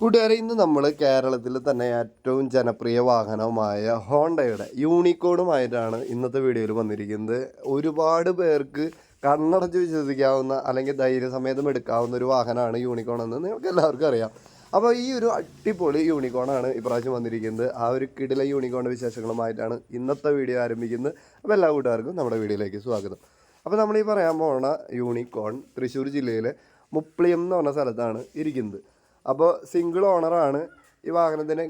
കൂട്ടുകാരെ ഇന്ന് നമ്മൾ കേരളത്തിൽ തന്നെ ഏറ്റവും ജനപ്രിയ വാഹനമായ ഹോണ്ടയുടെ യൂണിക്കോണുമായിട്ടാണ് ഇന്നത്തെ വീഡിയോയിൽ വന്നിരിക്കുന്നത്. ഒരുപാട് പേർക്ക് കണ്ണടച്ച് വിശ്വസിക്കാവുന്ന അല്ലെങ്കിൽ ധൈര്യസമേതം എടുക്കാവുന്ന ഒരു വാഹനമാണ് യൂണിക്കോൺ എന്ന് നിങ്ങൾക്ക് എല്ലാവർക്കും അറിയാം. അപ്പോൾ ഈ ഒരു അടിപൊളി യൂണിക്കോണാണ് ഇപ്രാവശ്യം വന്നിരിക്കുന്നത്. ആ ഒരു കിടില യൂണിക്കോണിന്റെ വിശേഷങ്ങളുമായിട്ടാണ് ഇന്നത്തെ വീഡിയോ ആരംഭിക്കുന്നത്. അപ്പോൾ എല്ലാ കൂട്ടുകാർക്കും നമ്മുടെ വീഡിയോയിലേക്ക് സ്വാഗതം. അപ്പോൾ നമ്മൾ ഈ പറയാൻ പോണ യൂണിക്കോൺ തൃശ്ശൂർ ജില്ലയിലെ മുപ്ലിയം എന്ന് പറഞ്ഞ സ്ഥലത്താണ് ഇരിക്കുന്നത്. അപ്പോൾ സിംഗിൾ ഓണറാണ് ഈ വാഹനത്തിന്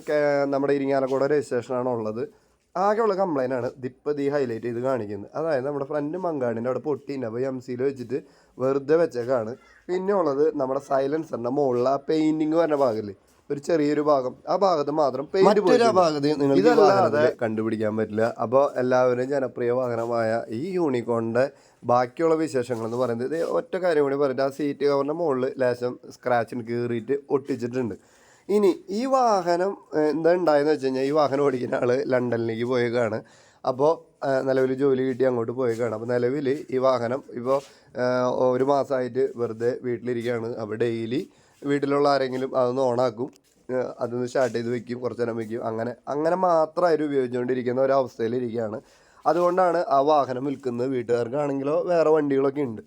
നമ്മുടെ ഇരിങ്ങാലക്കുട രജിസ്ട്രേഷനാണ് ഉള്ളത്. ആകെയുള്ള കംപ്ലൈന്റ് ആണ് ദിപ്പ് ദീ ഹൈലൈറ്റ് ചെയ്ത് കാണിക്കുന്നത്. അതായത് നമ്മുടെ ഫ്രണ്ട് മങ്കാടിന്റെ അവിടെ പൊട്ടിന്റെ അപ്പോൾ എം സിയിൽ വെച്ചിട്ട് വെറുതെ വെച്ചേക്കാണ്. പിന്നെ ഉള്ളത് നമ്മുടെ സൈലൻസറിന്റെ മുകളിൽ ആ പെയിന്റിങ് വരുന്ന ഭാഗമില്ലേ ഒരു ചെറിയൊരു ഭാഗം. ആ ഭാഗത്ത് മാത്രം പെയിന്റ് ഭാഗത്ത് ഇതല്ലാതെ കണ്ടുപിടിക്കാൻ പറ്റില്ല. അപ്പോൾ എല്ലാവരും ജനപ്രിയ വാഹനമായ ഈ യൂണിക്കോണിന്റെ ബാക്കിയുള്ള വിശേഷങ്ങൾ എന്ന് പറയുന്നത് ഇത് ഒറ്റ കാര്യം കൂടി പറഞ്ഞിട്ട് ആ സീറ്റ് കവറിന്റെ മുകളിൽ ലേശം സ്ക്രാച്ചിന് കീറിയിട്ട് ഒട്ടിച്ചിട്ടുണ്ട്. ഇനി ഈ വാഹനം എന്താ ഉണ്ടായെന്ന് വെച്ച് കഴിഞ്ഞാൽ ഈ വാഹനം ഓടിക്കുന്ന ആൾ ലണ്ടനിലേക്ക് പോയേക്കാണ്. അപ്പോൾ നിലവിൽ ജോലി കിട്ടി അങ്ങോട്ട് പോയേക്കാണ്. അപ്പോൾ നിലവിൽ ഈ വാഹനം ഇപ്പോൾ ഒരു മാസമായിട്ട് വെറുതെ വീട്ടിലിരിക്കുകയാണ്. അപ്പോൾ ഡെയിലി വീട്ടിലുള്ള ആരെങ്കിലും അതൊന്ന് ഓണാക്കും അതൊന്ന് സ്റ്റാർട്ട് ചെയ്ത് വെക്കും കുറച്ച് നേരം വെക്കും. അങ്ങനെ അങ്ങനെ മാത്രമായിട്ട് ഉപയോഗിച്ചുകൊണ്ടിരിക്കുന്ന ഒരവസ്ഥയിലിരിക്കുകയാണ് അതുകൊണ്ടാണ് ആ വാഹനം വിൽക്കുന്നത് വീട്ടുകാർക്കാണെങ്കിലോ വേറെ വണ്ടികളൊക്കെ ഉണ്ട്.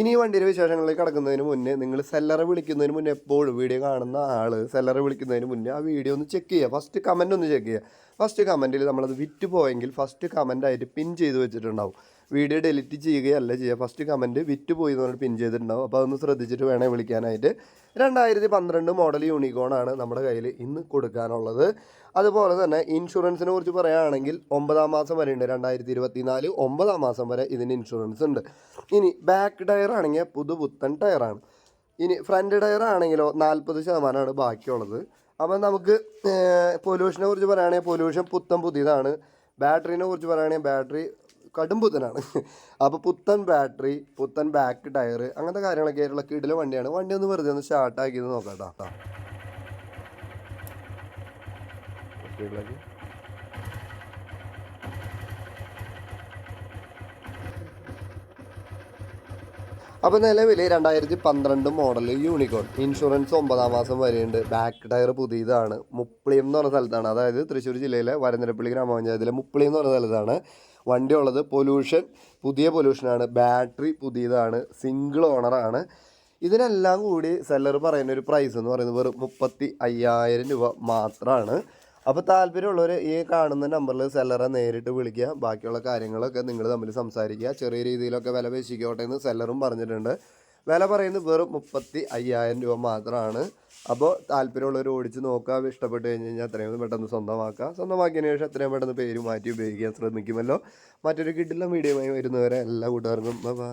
ഇനി വണ്ടിയുടെ വിശേഷങ്ങളിലേക്ക് കടക്കുന്നതിന് മുന്നേ നിങ്ങൾ സെല്ലറെ വിളിക്കുന്നതിന് മുന്നേ എപ്പോഴും വീഡിയോ കാണുന്ന ആൾ സെല്ലറെ വിളിക്കുന്നതിന് മുന്നേ ആ വീഡിയോ ഒന്ന് ചെക്ക് ചെയ്യുക. ഫസ്റ്റ് കമന്റ് ഒന്ന് ചെക്ക് ചെയ്യുക. ഫസ്റ്റ് കമന്റിൽ നമ്മളത് വിറ്റ് പോയെങ്കിൽ ഫസ്റ്റ് കമന്റായിട്ട് പിൻ ചെയ്ത് വെച്ചിട്ടുണ്ടാവും. വീഡിയോ ഡെലിറ്റ് ചെയ്യുകയല്ല ചെയ്യുക. ഫസ്റ്റ് കമന്റ് വിറ്റ് പോയി എന്ന് പറഞ്ഞിട്ട് പിൻ ചെയ്തിട്ടുണ്ടാവും. അപ്പോൾ അതൊന്ന് ശ്രദ്ധിച്ചിട്ട് വേണേൽ വിളിക്കാനായിട്ട്. രണ്ടായിരത്തി പന്ത്രണ്ട് മോഡൽ യൂണിക്കോൺ ആണ് നമ്മുടെ കയ്യിൽ ഇന്ന് കൊടുക്കാനുള്ളത്. അതുപോലെ തന്നെ ഇൻഷുറൻസിനെ കുറിച്ച് പറയുകയാണെങ്കിൽ ഒമ്പതാം മാസം വരെ ഉണ്ട്. രണ്ടായിരത്തി ഇരുപത്തി നാല് ഒമ്പതാം മാസം വരെ ഇതിന് ഇൻഷുറൻസ് ഉണ്ട്. ഇനി ബാക്ക് ടയർ ആണെങ്കിൽ പുതുപുത്തൻ ടയറാണ് ഇനി ഫ്രണ്ട് ടയർ ആണെങ്കിലോ നാൽപ്പത് ശതമാനമാണ് ബാക്കിയുള്ളത്. അപ്പം നമുക്ക് പൊല്യൂഷനെ കുറിച്ച് പറയുകയാണെങ്കിൽ പൊല്യൂഷൻ പുത്തൻ പുതിയതാണ്. ബാറ്ററിനെ കുറിച്ച് പറയുകയാണെങ്കിൽ ബാറ്ററി കടും ബുധനാണ് അപ്പോൾ പുത്തൻ ബാറ്ററി പുത്തൻ ബാക്ക് ടയർ അങ്ങനത്തെ കാര്യങ്ങളൊക്കെ ആയിട്ടുള്ള കിടിലെ വണ്ടിയാണ്. വണ്ടി ഒന്ന് വെറുതെ ഒന്ന് സ്റ്റാർട്ടാക്കിയത് നോക്കാം കേട്ടോ. അപ്പോൾ നിലവിൽ രണ്ടായിരത്തി പന്ത്രണ്ട് മോഡൽ യൂണിക്കോൺ. ഇൻഷുറൻസ് ഒമ്പതാം മാസം വരെയുണ്ട്. ബാക്ക് ടയർ പുതിയതാണ്. മുപ്ലിയം എന്ന് പറഞ്ഞ സ്ഥലത്താണ്. അതായത് തൃശ്ശൂർ ജില്ലയിലെ വരന്തരപ്പള്ളി ഗ്രാമപഞ്ചായത്തിലെ മുപ്ലിയം എന്ന് പറഞ്ഞ സ്ഥലത്താണ്. വണ്ടി ഉള്ളത് പൊല്യൂഷൻ പുതിയ പൊല്യൂഷനാണ് ബാറ്ററി പുതിയതാണ്. സിംഗിൾ ഓണറാണ് ഇതിനെല്ലാം കൂടി സെല്ലർ പറയുന്ന ഒരു പ്രൈസ് എന്ന് പറയുന്നത് വെറും മുപ്പത്തി അയ്യായിരം രൂപ മാത്രമാണ്. അപ്പോൾ താല്പര്യമുള്ളവർ ഈ കാണുന്ന നമ്പറിൽ സെല്ലറെ നേരിട്ട് വിളിക്കുക. ബാക്കിയുള്ള കാര്യങ്ങളൊക്കെ നിങ്ങൾ തമ്മിൽ സംസാരിക്കുക. ചെറിയ രീതിയിലൊക്കെ വില പേശിക്കോട്ടെ എന്ന് സെല്ലറും പറഞ്ഞിട്ടുണ്ട്. വില പറയുന്നത് വെറും മുപ്പത്തി അയ്യായിരം രൂപ മാത്രമാണ് അപ്പോൾ താല്പര്യമുള്ളവർ ഓടിച്ച് നോക്കുക. ഇഷ്ടപ്പെട്ട് കഴിഞ്ഞ് കഴിഞ്ഞാൽ എത്രയും പെട്ടെന്ന് സ്വന്തമാക്കുക. സ്വന്തമാക്കിയതിന് ശേഷം എത്രയും പെട്ടെന്ന് പേര് മാറ്റി ഉപയോഗിക്കാൻ ശ്രമിക്കുമല്ലോ. മറ്റൊരു കിട്ടില്ല മീഡിയമായി വരുന്നവരെ എല്ലാ കൂട്ടുകാർക്കും ബൈ.